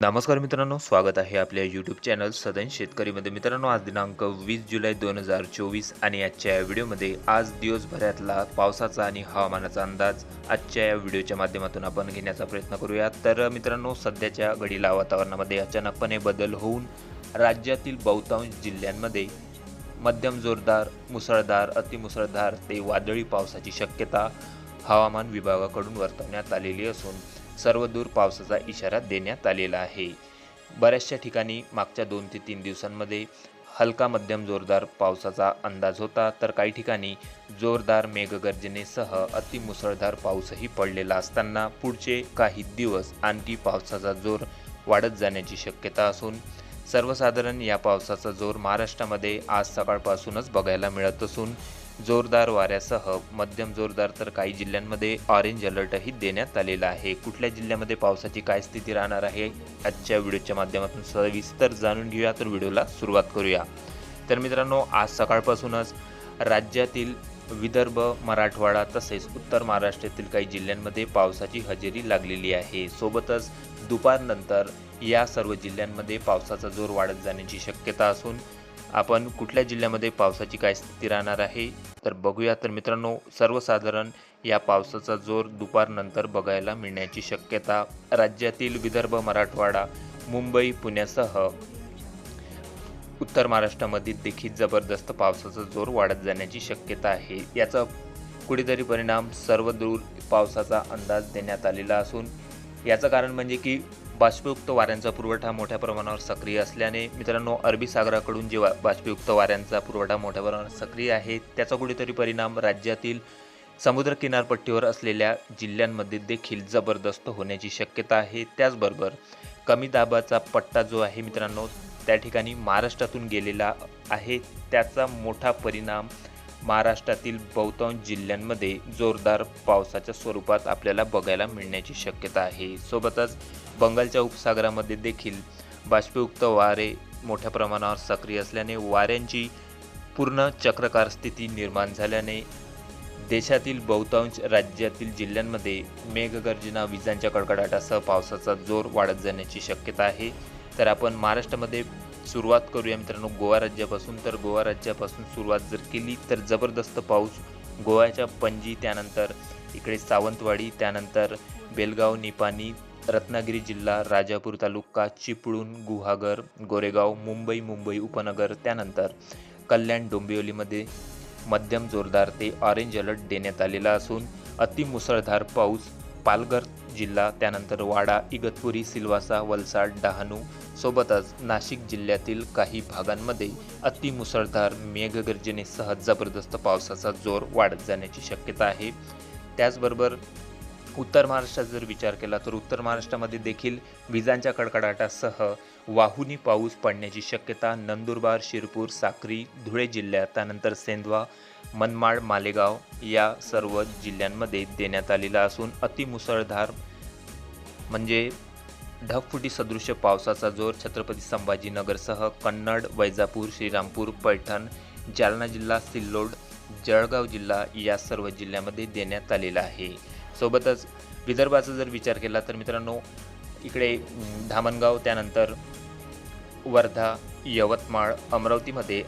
नमस्कार मित्रांनो स्वागत आहे आपल्या यूट्यूब चॅनल सदन शेतकरीमध्ये. मित्रांनो आज दिनांक वीस जुलै दोन हजार चोवीस आणि आजच्या या व्हिडिओमध्ये आज दिवसभरातला पावसाचा आणि हवामानाचा अंदाज आजच्या या व्हिडिओच्या माध्यमातून आपण घेण्याचा प्रयत्न करूया. तर मित्रांनो सध्याच्या घडीला वातावरणामध्ये अचानकपणे बदल होऊन राज्यातील बहुतांश जिल्ह्यांमध्ये मध्यम जोरदार मुसळधार अतिमुसळधार ते वादळी पावसाची शक्यता हवामान विभागाकडून वर्तवण्यात आलेली असून सर्वदूर पावसाचा इशारा देण्यात आलेला आहे. बऱ्याचशा ठिकाणी मागच्या दोन ते तीन दिवसांमध्ये हलका मध्यम जोरदार पावसाचा अंदाज होता तर काही ठिकाणी जोरदार मेघगर्जनेसह अतिमुसळधार पाऊसही पडलेला असताना पुढचे काही दिवस आणखी पावसाचा जोर वाढत जाण्याची शक्यता असून सर्वसाधारण या पावसाचा जोर महाराष्ट्रामध्ये आज सकाळपासूनच बघायला मिळत असून जोरदार वाऱ्यासह मध्यम जोरदार तर काही जिल्ह्यांमध्ये ऑरेंज अलर्टही देण्यात आलेला आहे. कुठल्या जिल्ह्यामध्ये पावसाची काय स्थिती राहणार आहे आजच्या व्हिडिओच्या माध्यमातून सविस्तर जाणून घेऊया. तर व्हिडिओला सुरुवात करूया. तर मित्रांनो आज सकाळपासूनच राज्यातील विदर्भ मराठवाडा तसेच उत्तर महाराष्ट्रातील काही जिल्ह्यांमध्ये पावसाची हजेरी लागलेली आहे. सोबतच दुपारनंतर या सर्व जिल्ह्यांमध्ये पावसाचा जोर वाढत जाण्याची शक्यता असून आपण कुठल्या जिल्ह्यामध्ये पावसाची काय स्थिती राहणार आहे? तर बघूया. तर मित्रांनो सर्वसाधारण या पावसाचा जोर दुपारनंतर बघायला मिळण्याची शक्यता राज्यातील विदर्भ मराठवाडा मुंबई पुण्यासह उत्तर महाराष्ट्रामध्ये देखील जबरदस्त पावसाचा जोर वाढत जाण्याची शक्यता आहे. याचा कुठेतरी परिणाम सर्व दूर पावसाचा अंदाज देण्यात आलेला असून याचं कारण म्हणजे की बाष्पयुक्त वाऱ्यांचा पुरवठा मोठ्या प्रमाणावर सक्रिय असल्याने मित्रांनो अरबी सागराकडून जे बाष्पयुक्त वाऱ्यांचा पुरवठा मोठ्या प्रमाणावर सक्रिय आहे त्याचा कुठेतरी परिणाम राज्यातील समुद्र किनारपट्टीवर असलेल्या जिल्ह्यांमध्ये देखील जबरदस्त होण्याची शक्यता आहे. त्याचबरोबर कमी दाबाचा पट्टा जो आहे मित्रांनो त्या ठिकाणी महाराष्ट्रातून गेलेला आहे. त्याचा मोठा परिणाम महाराष्ट्रातील बहुतांश जिल्ह्यांमध्ये जोरदार पावसाच्या स्वरूपात आपल्याला बघायला मिळण्याची शक्यता आहे. सोबतच बंगालच्या उपसागरामध्ये देखील बाष्पयुक्त वारे मोठ्या प्रमाणावर सक्रिय असल्याने वाऱ्यांची पूर्ण चक्रकार स्थिती निर्माण झाल्याने देशातील बहुतांश राज्यातील जिल्ह्यांमध्ये मेघगर्जना विजांच्या कडकडाटासह पावसाचा जोर वाढत जाण्याची शक्यता आहे. तर आपण महाराष्ट्रामध्ये सुरुवात करूया मित्रांनो. गोवा राज्यापासून. तर गोवा राज्यापासून सुरुवात जर केली तर जबरदस्त पाऊस. गोव्याच्या पणजी त्यानंतर इकडे सावंतवाडी त्यानंतर बेलगाव निपाणी रत्नागिरी जिल्हा राजापूर तालुका चिपळूण गुहागर गोरेगाव मुंबई मुंबई उपनगर त्यानंतर कल्याण डोंबिवलीमध्ये मध्यम जोरदार ते ऑरेंज अलर्ट देण्यात आलेला असून अतिमुसळधार पाऊस पालघर जिल्हा त्यानंतर वाडा इगतपुरी सिल्वासा वलसाड डहाणू सोबतच नाशिक जिल्ह्यातील काही भागांमध्ये अतिमुसळधार मेघगर्जनेसह जबरदस्त पावसाचा जोर वाढत जाण्याची शक्यता आहे. त्याचबरोबर उत्तर महाराष्ट्रात जर विचार केला तर उत्तर महाराष्ट्रामध्ये देखील विजांच्या कडकडाटासह वाहुनी पाऊस पडण्याची शक्यता नंदुरबार शिरपूर साक्री धुळे जिल्ह्यात त्यानंतर सेंधवा मनमाड मालेगाव या सर्व जिल्ह्यांमध्ये देण्यात आलेला असून अतिमुसळधार म्हणजे ढगफुटी सदृश्य पावसाचा जोर छत्रपती संभाजीनगरसह कन्नड वैजापूर श्रीरामपूर पैठण जालना जिल्हा सिल्लोड जळगाव जिल्हा या सर्व जिल्ह्यामध्ये देण्यात आलेला आहे. सोबतच विदर्भाचा जर विचार केला तर मित्रांनो इकडे धामणगाव त्यानंतर वर्धा यवतमाळ अमरावतीमध्ये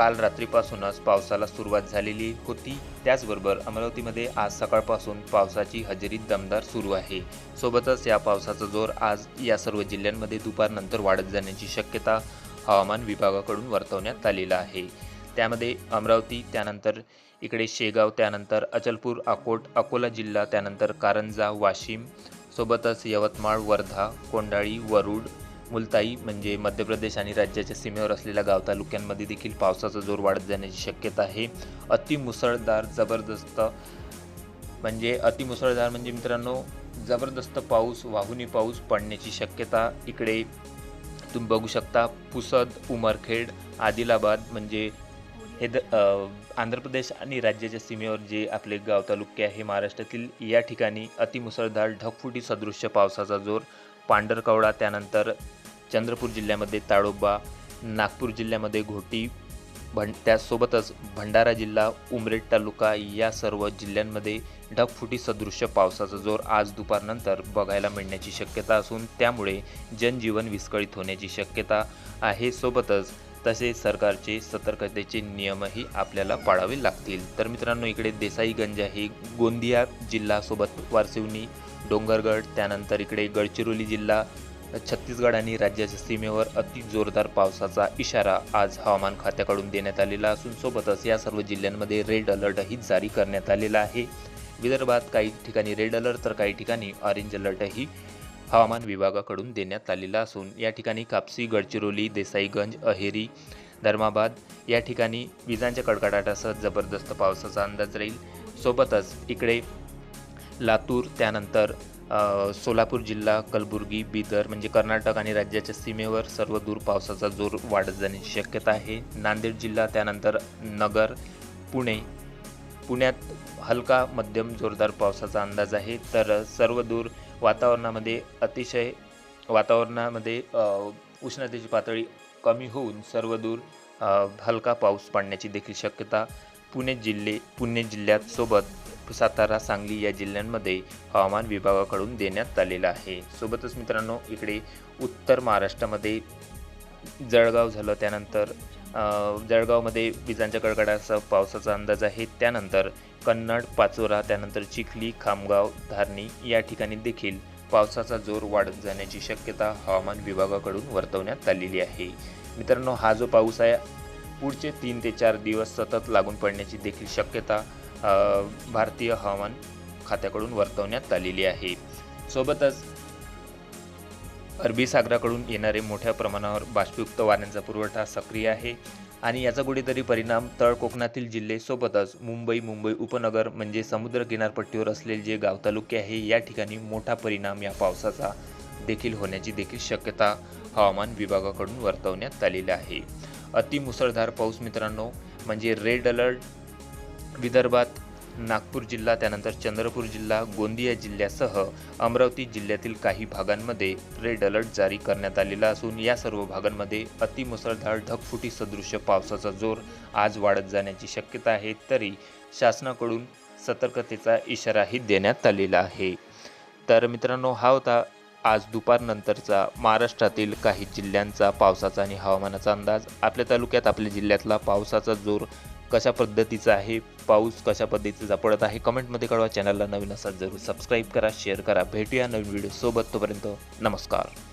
काल रात्रीपासूनच पावसाला सुरुवात झालेली होती. त्याचबरोबर अमरावतीमध्ये आज सकाळपासून पावसाची हजेरी दमदार सुरू आहे. सोबतच या पावसाचा जोर आज या सर्व जिल्ह्यांमध्ये दुपारनंतर वाढत जाण्याची शक्यता हवामान विभागाकडून वर्तवण्यात आलेला आहे. त्यामध्ये अमरावती त्यानंतर इकडे शेगाव त्यानंतर अचलपूर अकोट अकोला जिल्हा त्यानंतर कारंजा वाशिम सोबतच यवतमाळ वर्धा कोंडाळी वरुड मुलताई म्हणजे मध्य प्रदेश आणि राज्याच्या सीमेवर असलेल्या गाव तालुक्यांमध्ये देखील पावसाचा जोर वाढत जाण्याची शक्यता आहे. अतिमुसळधार जबरदस्त म्हणजे अतिमुसळधार म्हणजे मित्रांनो जबरदस्त पाऊस वाहुनी पाऊस पडण्याची शक्यता इकडे तुम्ही बघू शकता. पुसद उमरखेड आदिलाबाद म्हणजे हे द आंध्र प्रदेश आणि राज्याच्या सीमेवर जे आपले गाव तालुके आहे महाराष्ट्रातील या ठिकाणी अतिमुसळधार ढगफुटी सदृश्य पावसाचा जोर पांढरकवडा त्यानंतर चंद्रपूर जिल्ह्यामध्ये ताडोबा नागपूर जिल्ह्यामध्ये घोटी भं त्यासोबतच भंडारा जिल्हा उमरेड तालुका या सर्व जिल्ह्यांमध्ये ढगफुटी सदृश्य पावसाचा जोर आज दुपारनंतर बघायला मिळण्याची शक्यता असून त्यामुळे जनजीवन विस्कळीत होण्याची शक्यता आहे. सोबतच तसेच सरकारचे सतर्कतेचे नियमही आपल्याला पाळावे लागतील. तर मित्रांनो इकडे देसाईगंज हे गोंदिया जिल्हासोबत वारसिवनी डोंगरगड त्यानंतर इकडे गडचिरोली जिल्हा छत्तीसगड आणि राज्याच्या सीमेवर अति जोरदार पावसाचा इशारा आज हवामान खात्याकडून देण्यात आलेला असून सोबतच या सर्व जिल्ह्यांमध्ये रेड अलर्टही जारी करण्यात आलेला आहे. विदर्भात काही ठिकाणी रेड अलर्ट तर काही ठिकाणी ऑरेंज अलर्टही हवामान विभागाकडून देण्यात आलेला असून या ठिकाणी कापसी गडचिरोली देसाईगंज अहेरी धर्माबाद या ठिकाणी विजांच्या कडकडाटासह जबरदस्त पावसाचा अंदाज राहील. सोबतच इकडे लातूर त्यानंतर सोलापूर जिल्हा कलबुर्गी बिदर म्हणजे कर्नाटक आणि राज्याच्या सीमेवर सर्व दूर पावसाचा जोर वाढत जाण्याची शक्यता आहे. नांदेड जिल्हा त्यानंतर नगर पुणे. पुण्यात हलका मध्यम जोरदार पावसाचा अंदाज आहे. तर सर्व दूर वातावरणामध्ये अतिशय वातावरणामध्ये उष्णतेची पातळी कमी होऊन सर्व दूर हलका पाऊस पडण्याची देखील शक्यता पुणे जिल्हे पुणे जिल्ह्यात सोबत सातारा सांगली या जिल्ह्यांमध्ये हवामान विभागाकडून देण्यात आलेलं आहे. सोबतच मित्रांनो इकडे उत्तर महाराष्ट्रामध्ये जळगाव झालं त्यानंतर जळगावमध्ये विजांच्या कडकडासह पावसाचा अंदाज आहे. त्यानंतर कन्नड पाचोरा त्यानंतर चिखली खामगाव धारणी या ठिकाणी देखील पावसाचा जोर वाढत जाण्याची शक्यता हवामान विभागाकडून वर्तवण्यात आलेली आहे. मित्रांनो हा जो पाऊस आहे पुढचे तीन ते चार दिवस सतत लागून पडण्याची देखील शक्यता भारतीय हवामान खात्याकडून वर्तवण्यात आलेली आहे. सोबतच अरबी सागराकडून येणारे मोठ्या प्रमाणावर बाष्पयुक्त वाऱ्यांचा पुरवठा सक्रिय आहे आणि याचा कुठेतरी परिणाम तळ कोकणातील जिल्हे सोबतच मुंबई मुंबई उपनगर म्हणजे समुद्र किनारपट्टीवर असलेले जे गाव तालुके आहे या ठिकाणी मोठा परिणाम या पावसाचा देखील होण्याची देखील शक्यता हवामान विभागाकडून वर्तवण्यात आलेली आहे. अति मुसळधार पाऊस मित्रांनो म्हणजे रेड अलर्ट विदर्भात नागपूर जिल्हा त्यानंतर चंद्रपूर जिल्हा गोंदिया जिल्ह्यासह अमरावती जिल्ह्यातील काही भागांमध्ये रेड अलर्ट जारी करण्यात आलेला असून या सर्व भागांमध्ये अतिमुसळधार ढगफुटी सदृश्य पावसाचा जोर आज वाढत जाण्याची शक्यता आहे तरी शासनाकडून सतर्कतेचा इशाराही देण्यात आलेला आहे. तर मित्रांनो हा होता आज दुपारनंतरचा महाराष्ट्रातील काही जिल्ह्यांचा पावसाचा आणि हवामानाचा अंदाज. आपल्या तालुक्यात आपल्या जिल्ह्यातला पावसाचा जोर कशा पद्धतीचा आहे पाऊस कशा पद्धतीचा पडत आहे कमेंटमध्ये कळवा चॅनलला नवीन असाल जरूर सबस्क्राईब करा शेअर करा भेटूया नवीन व्हिडिओ सोबत तोपर्यंत नमस्कार.